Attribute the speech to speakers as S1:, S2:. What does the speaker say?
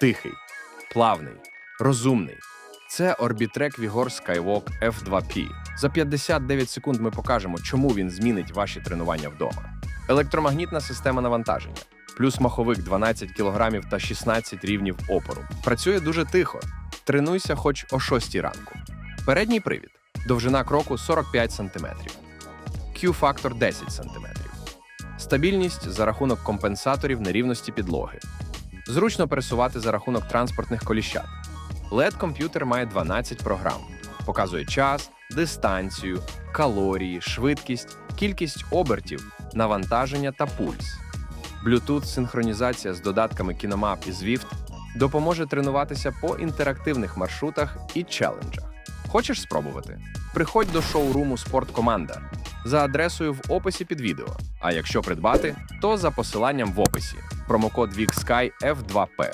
S1: Тихий, плавний, розумний. Це Orbitrek Vigor Skywalk F2P. За 59 секунд ми покажемо, чому він змінить ваші тренування вдома. Електромагнітна система навантаження, плюс маховик 12 кг та 16 рівнів опору. Працює дуже тихо. Тренуйся хоч о 6 ранку. Передній привід. Довжина кроку 45 см. Q-фактор 10 см. Стабільність за рахунок компенсаторів нерівності підлоги. Зручно пересувати за рахунок транспортних коліщат. LED-комп'ютер має 12 програм. Показує час, дистанцію, калорії, швидкість, кількість обертів, навантаження та пульс. Bluetooth синхронізація з додатками Kinomap і Zwift допоможе тренуватися по інтерактивних маршрутах і челенджах. Хочеш спробувати? Приходь до шоуруму Спорткоманда за адресою в описі під відео. А якщо придбати, то за посиланням в описі. Промокод VIXSKY F2P.